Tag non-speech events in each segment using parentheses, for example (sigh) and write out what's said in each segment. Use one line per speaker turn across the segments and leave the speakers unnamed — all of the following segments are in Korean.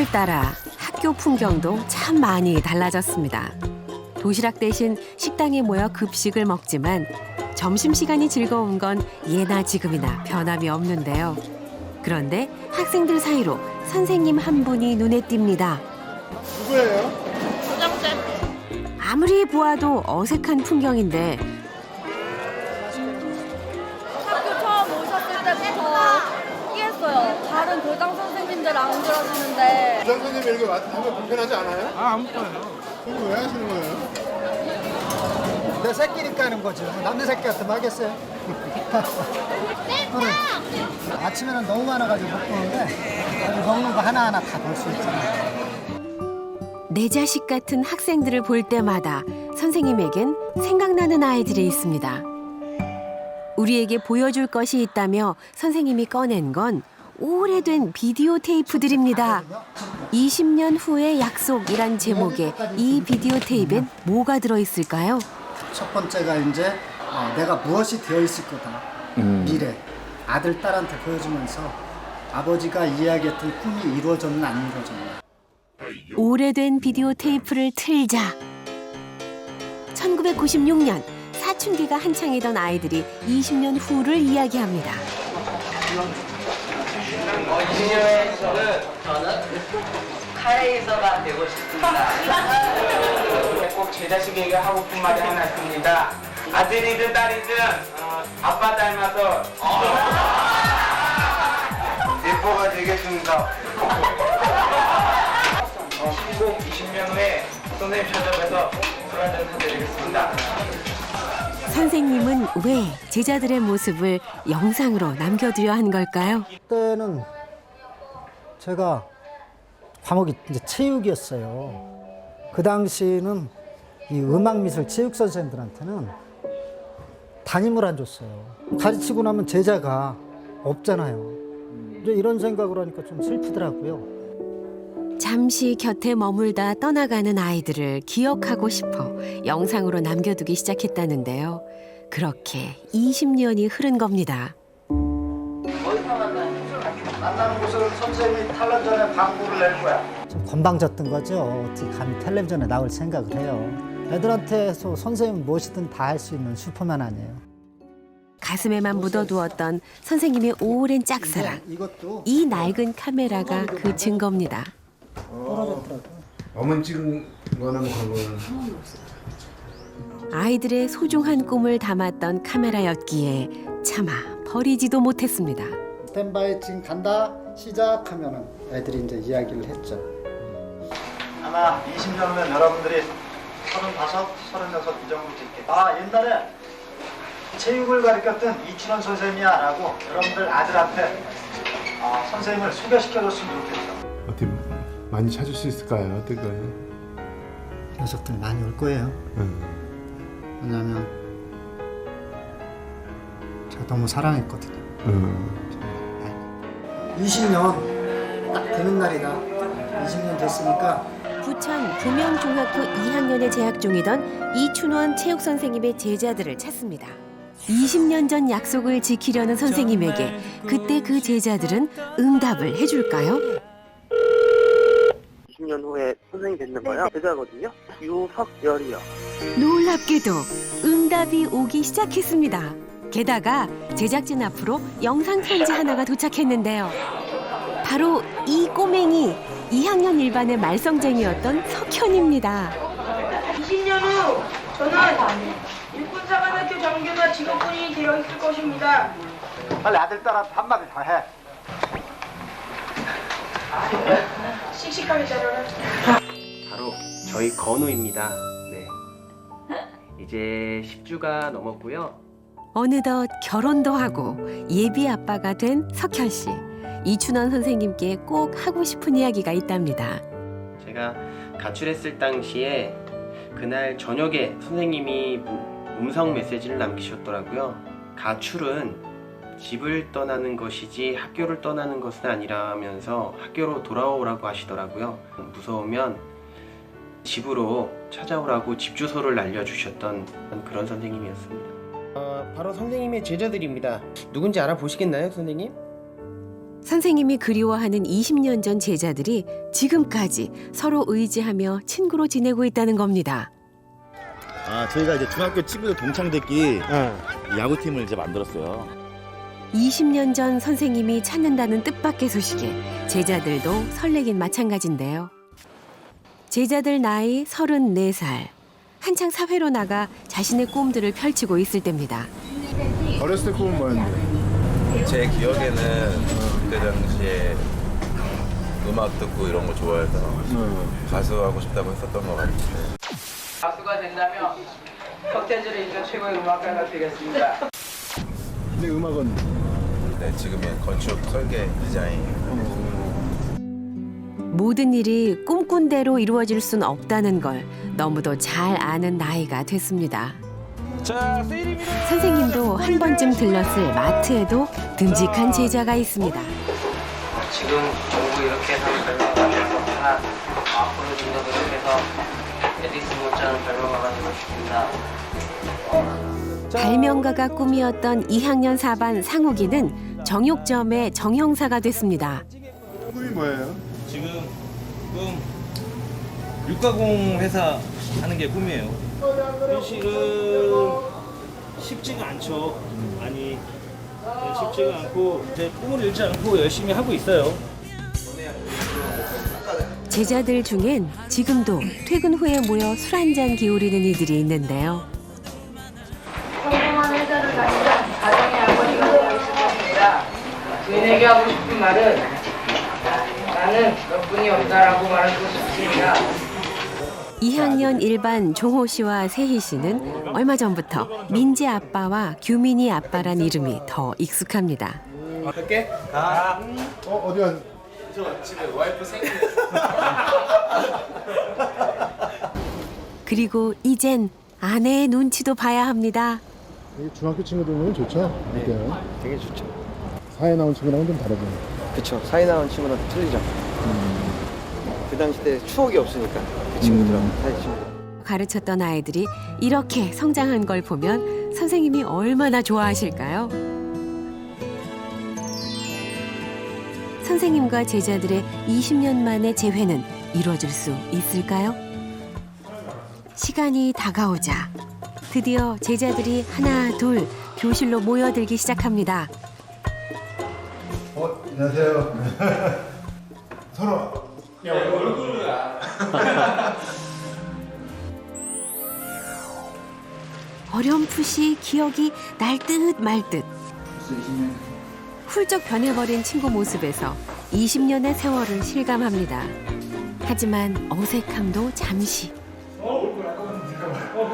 오늘따라 학교 풍경도 참 많이 달라졌습니다. 도시락 대신 식당에 모여 급식을 먹지만 점심시간이 즐거운 건 예나 지금이나 변함이 없는데요. 그런데 학생들 사이로 선생님 한 분이 눈에 띕니다.
누구예요?
아무리 보아도 어색한 풍경인데
학교 처음 오셨을 때부터 이해했어요. 다른 교장 선생님 들안 그러시는데
부장 선생님 이렇게 하면 불편하지 않아요?
아, 안 먹어요.
그럼 왜 하시는 거예요?
내 새끼니까 하는 거지. 뭐 남의 새끼 같으면 하겠어요? 오늘 아침에는 너무 많아가지고 못 보는데 먹는 거 하나하나 다 볼 수 있잖아.
내 자식 같은 학생들을 볼 때마다 선생님에겐 생각나는 아이들이 있습니다. 우리에게 보여줄 것이 있다며 선생님이 꺼낸 건 오래된 비디오 테이프들입니다. 20년 후의 약속이란 제목의 이 비디오 테이프엔 뭐가 들어있을까요?
첫 번째가 이제 어, 내가 무엇이 되어 있을 거다. 미래. 아들, 딸한테 보여주면서 아버지가 이야기했던 꿈이 이루어졌나 안 이루어졌나.
오래된 비디오 테이프를 틀자. 1996년 사춘기가 한창이던 아이들이 20년 후를 이야기합니다.
카레이서가 되고 싶습니다. (laughs) 꼭 제 자식에게 하고픈 말이 하나 있습니다. 아들이든 딸이든 어, 아빠 닮아서 (laughs) 예뻐가 되겠습니다. 어, 꼭 20년 후에 선생님 찾아뵈서 술 한잔 사드리겠습니다.
선생님은 왜 제자들의 모습을 영상으로 남겨두려 한 걸까요?
그때는 제가 과목이 이제 체육이었어요. 그 당시는 이 음악 미술 체육 선생님들한테는 담임을 안 줬어요. 가르치고 나면 제자가 없잖아요. 이제 이런 생각을 하니까 좀 슬프더라고요.
잠시 곁에 머물다 떠나가는 아이들을 기억하고 싶어 영상으로 남겨두기 시작했다는데요. 그렇게 20년이 흐른 겁니다.
만나는 곳은 선생님이 탈락 전에 방구를 낼 거야. 좀 건방졌던 거죠. 어떻게 감히 텔레비전에 나올 생각을 해요. 애들한테 서 선생님 무엇이든 다 할 수 있는 슈퍼맨 아니에요.
가슴에만 묻어두었던 선생님의 오랜 짝사랑.
이것도
이 낡은 카메라가 그 증거입니다.
떨어졌더라고요.
어머니 찍은 거는 뭐 그거는
아이들의 소중한 꿈을 담았던 카메라였기에 차마 버리지도 못했습니다.
스탠바이 지금 간다 시작하면은 애들이 이제 이야기를 했죠.
아마 20년 후면 여러분들이 35, 36이 정도 찍겠 아 옛날에 체육을 가르쳤던 이춘원 선생님이야라고 여러분들 아들한테 어, 선생님을 소개시켜줬으면 좋겠어.
어떻게 많이 찾을 수 있을까요? 어떨까?
녀석들 많이 올 거예요.
응.
왜냐면 제가 너무 사랑했거든요.
응.
20년 딱 되는 날이다. 20년 됐으니까
부천 부명중학교 2학년에 재학 중이던 이춘원 체육 선생님의 제자들을 찾습니다. 20년 전 약속을 지키려는 선생님에게 그때 그 제자들은 응답을 해줄까요?
20년 후에 선생님 되는 거요. 제자거든요. 유석열이요.
놀랍게도 응답이 오기 시작했습니다. 게다가 제작진 앞으로 영상 편지 하나가 도착했는데요. 바로 이 꼬맹이 2학년 일반의 말썽쟁이였던 석현입니다.
20년 후 저는 일꾼사관학교 장교나 직업군이 되어 있을 것입니다.
빨리 아들 딸한테 한마디 다 해.
씩씩하게 자라는
바로 저희 건우입니다. 네. 이제 10주가 넘었고요.
어느덧 결혼도 하고 예비 아빠가 된 석현 씨. 이춘원 선생님께 꼭 하고 싶은 이야기가 있답니다.
제가 가출했을 당시에 그날 저녁에 선생님이 무- 음성 메시지를 남기셨더라고요. 가출은 집을 떠나는 것이지 학교를 떠나는 것은 아니라면서 학교로 돌아오라고 하시더라고요. 무서우면 집으로 찾아오라고 집 주소를 알려주셨던 그런 선생님이었습니다. 바로 선생님의 제자들입니다. 누군지 알아보시겠나요, 선생님?
선생님이 그리워하는 20년 전 제자들이 지금까지 서로 의지하며 친구로 지내고 있다는 겁니다.
아, 저희가 이제 중학교 친구들 동창들끼리
예.
야구팀을 이제 만들었어요.
20년 전 선생님이 찾는다는 뜻밖의 소식에 제자들도 설레긴 마찬가지인데요. 제자들 나이 34살. 한창 사회로 나가 자신의 꿈들을 펼치고 있을 때입니다.
어렸을 때 꿈은 뭐였는데?
제 기억에는 그때 당시에 음악 듣고 이런 거 좋아해서 가수 하고 싶다고 했었던 것 같은데
가수가 된다면 흑돼지를 인정 최고의 음악가가 되겠습니다.
근데 음악은
네, 지금은 건축 설계 디자인
모든 일이 꿈꾼 대로 이루어질 순 없다는 걸 너무도 잘 아는 나이가 됐습니다. 선생님도 한 번쯤 들렀을 마트에도 듬직한 제자가 있습니다.
지금 공부 이렇게 하면 별명가 되었구나. 앞으로 좀 더 노력해서 에디슨 못지않은 별명가가 되고 싶습니다.
발명가가 꿈이었던 2학년 4반 상욱이는 정육점의 정형사가 됐습니다.
꿈이 뭐예요?
지금 꿈 육가공 회사 하는 게 꿈이에요. 현실은 쉽지가 않죠. 네, 쉽지가 않고 제 꿈을 잃지 않고 열심히 하고 있어요.
제자들 중엔 지금도 퇴근 후에 모여 술 한 잔 기울이는 이들이 있는데요.
다니면 가정의 아버지가 되어 있을 것입니다.
부인에게 하고 싶은 말은 나는 너뿐이 없다라고 말하고 싶습니다.
2학년 1반 종호 씨와 세희 씨는 얼마 전부터 민지 아빠와 규민이 아빠란 이름이 더 익숙합니다.
어 어디 간?
그리고 이젠 아내의 눈치도 봐야 합니다.
이 중학교 친구들은 좋죠? 네.
되게 좋죠.
사회 나온 친구랑은 좀 다르죠.
그쵸. 사이 나온 친구랑 틀리죠.
음.
그 당시 때 추억이 없으니까 그 친구들하고 사이 친구.
가르쳤던 아이들이 이렇게 성장한 걸 보면 선생님이 얼마나 좋아하실까요? 선생님과 제자들의 20년 만의 재회는 이루어질 수 있을까요? 시간이 다가오자 드디어 제자들이 하나 둘 교실로 모여들기 시작합니다.
어 안녕하세요. (laughs) 서로. (laughs)
어렴풋이 기억이 날듯 말 듯. 훌쩍 변해버린 친구 모습에서 20년의 세월을 실감합니다. 하지만 어색함도 잠시. 교실은 꼭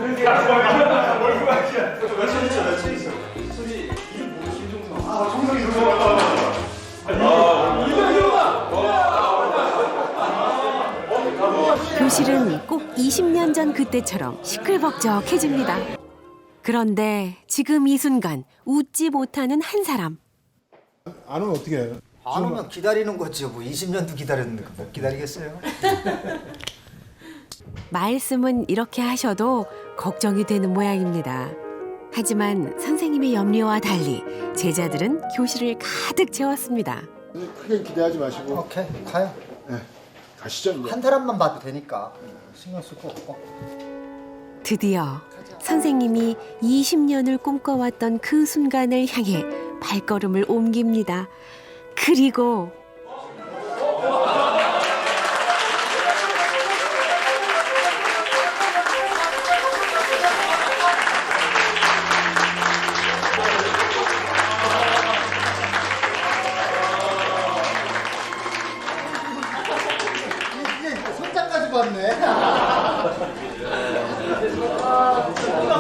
20년 전 그때처럼 시끌벅적해집니다. 그런데 지금 이 순간 웃지 못하는 한 사람.
안 오면 어떻게 해요?
안 오면 기다리는 거죠. 뭐 20년도 기다렸는데 못 기다리겠어요? (laughs)
말씀은 이렇게 하셔도 걱정이 되는 모양입니다. 하지만 선생님의 염려와 달리 제자들은 교실을 가득 채웠습니다.
크게 기대하지 마시고
오케이 가요.
가시죠 이제.
한 사람만 봐도 되니까 신경 쓸 거 없고.
드디어 선생님이 20년을 꿈꿔왔던 그 순간을 향해 발걸음을 옮깁니다. 그리고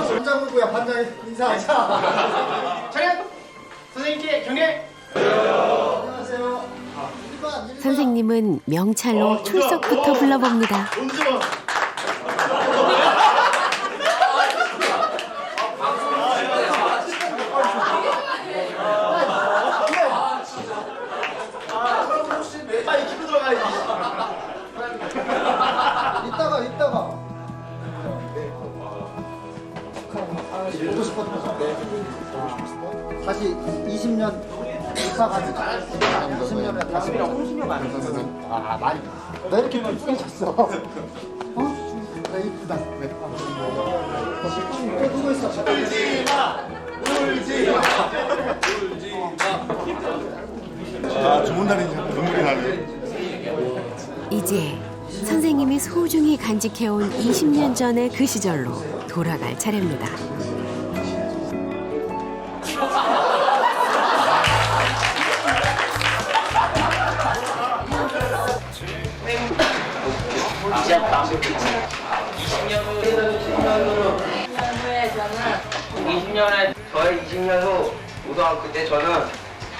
손장구야 반장 인사하자.
차렷! 선생님께 경례!
안녕하세요.
선생님은 명찰로 출석부터 불러봅니다.
다시 20년 이사가는 20년에 다시 30년 만에 아 많이 나 이렇게 뚱해졌어 어? 나 이쁘다 누구 있어?
아, 좋은 날이니 눈물이 나네.
이제 선생님이 소중히 간직해온 20년 전의 그 시절로 돌아갈 차례입니다.
20년에
저의 20년 후 고등학교 때 저는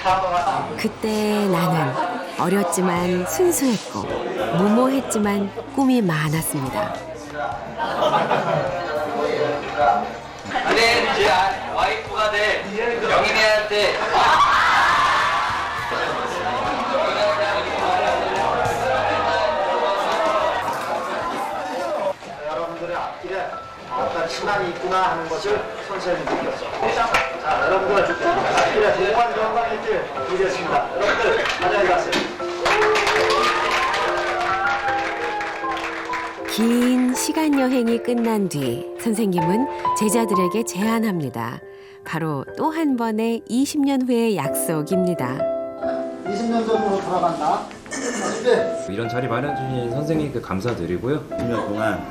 사과가
그때 나는 어렸지만 순수했고 무모했지만 꿈이 많았습니다.
근데 제 아- 와이프가 될 영인이한테
있구나 하는 것을 선생님이 느꼈어. 자, 여러분들 앞길에 공간 건강이 있길 빌겠습니다. 여러분들 안녕히 가세요.
긴 시간 여행이 끝난 뒤 선생님은 제자들에게 제안합니다. 바로 또 한 번의 20년 후의 약속입니다.
20년 전으로 돌아간다
이런 자리 마련해 주신 선생님께 감사드리고요. 20년 동안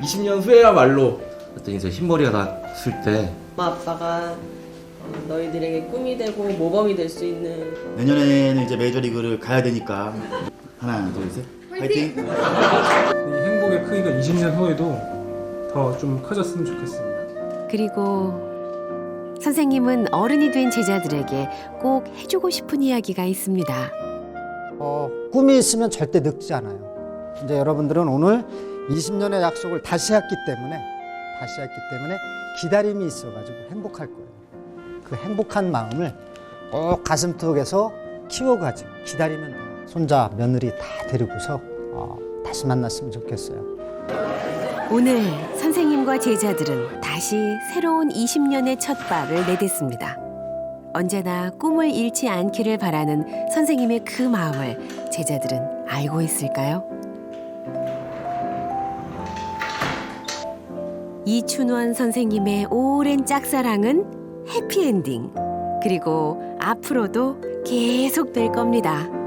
20년 후에야말로 어떤 이제 흰머리가 났을 때
엄마 아빠가 너희들에게 꿈이 되고 모범이 될 수 있는
내년에는 이제 메이저리그를 가야 되니까 하나 둘셋 파이팅!
이 행복의 크기가 20년 후에도 더 좀 커졌으면 좋겠습니다.
그리고 선생님은 어른이 된 제자들에게 꼭 해주고 싶은 이야기가 있습니다.
어, 꿈이 있으면 절대 늙지 않아요. 이제 여러분들은 오늘 20년의 약속을 다시 했기 때문에 다시 했기 때문에 기다림이 있어가지고 행복할 거예요. 그 행복한 마음을 꼭 가슴속에서 키워가지고 기다리면 돼요. 손자, 며느리 다 데리고서 어, 다시 만났으면 좋겠어요.
오늘 선생님과 제자들은 다시 새로운 20년의 첫 발을 내딛습니다. 언제나 꿈을 잃지 않기를 바라는 선생님의 그 마음을 제자들은 알고 있을까요? 이춘원 선생님의 오랜 짝사랑은 해피엔딩. 그리고 앞으로도 계속 될 겁니다.